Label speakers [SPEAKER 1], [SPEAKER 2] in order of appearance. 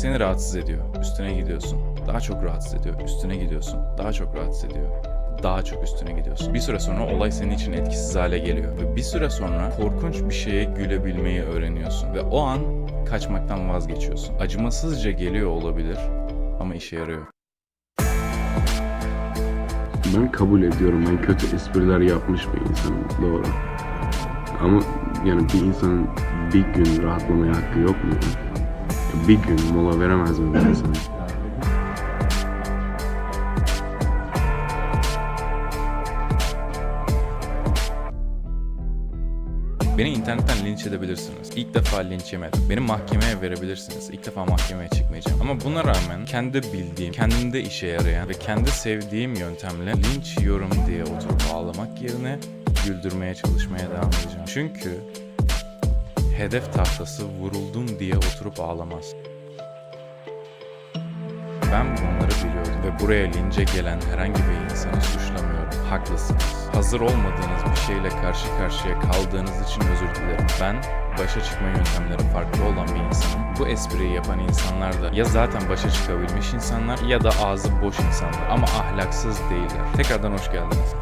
[SPEAKER 1] Seni rahatsız ediyor. Üstüne gidiyorsun. Daha çok rahatsız ediyor. Üstüne gidiyorsun. Daha çok rahatsız ediyor. Daha çok üstüne gidiyorsun. Bir süre sonra olay senin için etkisiz hale geliyor. Ve bir süre sonra korkunç bir şeye gülebilmeyi öğreniyorsun. Ve o an kaçmaktan vazgeçiyorsun. Acımasızca geliyor olabilir ama işe yarıyor.
[SPEAKER 2] Ben kabul ediyorum. Ben kötü espriler yapmış bir insanım. Doğru. Ama yani bir insanın bir gün rahatlamaya hakkı yok mu? Bir gün mola veremez mi bir insan?
[SPEAKER 1] Beni internetten linç edebilirsiniz. İlk defa linç yemedim. Beni mahkemeye verebilirsiniz. İlk defa mahkemeye çıkmayacağım. Ama buna rağmen kendi bildiğim, kendimde işe yarayan ve kendi sevdiğim yöntemle linç yiyorum diye oturup ağlamak yerine güldürmeye çalışmaya devam edeceğim. Çünkü hedef tahtası vuruldum diye oturup ağlamaz. Ben bunları biliyordum ve buraya lince gelen herhangi bir insanı suçlamıyorum. Haklısınız. Hazır olmadığınız bir şeyle karşı karşıya kaldığınız için özür dilerim. Ben başa çıkma yöntemleri farklı olan bir insanım. Bu espriyi yapan insanlar da ya zaten başa çıkabilmiş insanlar ya da ağzı boş insanlar ama ahlaksız değiller. Tekrardan hoş geldiniz.